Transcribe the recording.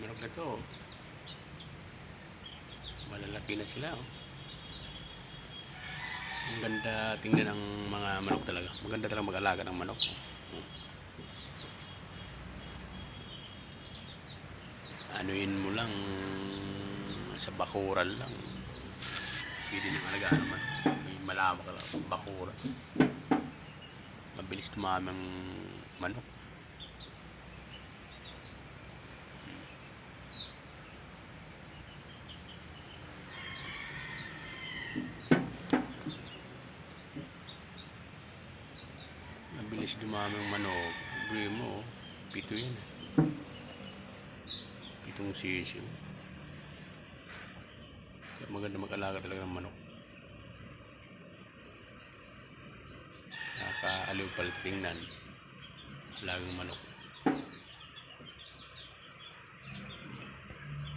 manok na to. Malalaki na sila. Oh. Ang ganda tingnan ng mga manok talaga. Maganda talaga mag-alaga ng manok. Oh. Anuin mo lang sa bakuran lang. Pwede nang alagaan naman. May malawak lang. Bakuran. Mabilis tumami ang manok. Mabilis dumami ang manok. Sabi mo, pito yan. Pitong sisiw. Kaya maganda mag-alaga talaga ng manok. Nakakaaliw pala tingnan. Alagang manok.